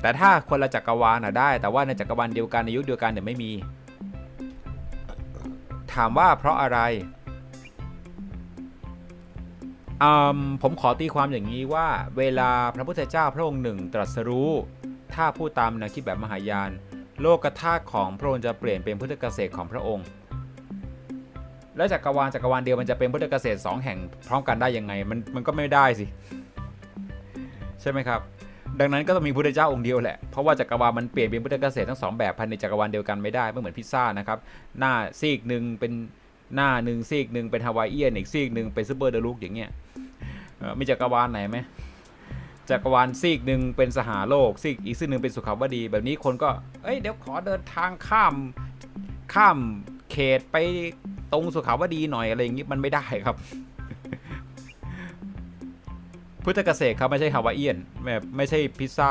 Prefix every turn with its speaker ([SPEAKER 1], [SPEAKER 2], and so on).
[SPEAKER 1] แต่ถ้าคนละจักรวาลน่ะได้ แต่ว่าในจักรวาลเดียวกันในยุคเดียวกันเนี่ยไม่มี ถามว่าเพราะอะไรผมขอตีความอย่างนี้ว่า เวลาพระพุทธเจ้าพระองค์หนึ่งตรัสรู้ ถ้าพูดตามแนวคิดแบบมหายาน โลกธาตุของพระองค์จะเปลี่ยนเป็นพุทธเกษตรของพระองค์ แล้วจักรวาลจักรวาลเดียวมันจะเป็นพุทธเกษตรสองแห่งพร้อมกันได้ยังไง มันมันก็ไม่ได้สิ ใช่ไหมครับ ดังนั้นก็ต้องมีพุทธเจ้าองค์เดียวแหละ เพราะว่าจักรวาลมันเปลี่ยนเป็นพุทธเกษตรทั้งสองแบบภายในจักรวาลเดียวกันไม่ได้ไม่เหมือนพิซซ่านะครับหน้าซีกหนึ่งเป็นหน้าหนึ่งซีกหนึ่งเป็นฮาวายเอียนอีกซีกหนึ่งเป็นซูเปอร์เดลุกอย่างเงี้ยเอ่อมีจักรวาลไหนไหมจักรวาลซีกหนึ่งเป็นสหาโลกซีกอีกซีกหนึ่งเป็นสุขาวดี แบบนี้คนก็เอ้ยเดี๋ยวขอเดินทางข้ามข้ามเขตไปตรงสุขาวดีหน่อยอะไรอย่างงี้มันไม่ได้ครับ พุทธเกษตรครับไม่ใช่ฮาวาเอียนแบบไม่ใช่พิซซ่า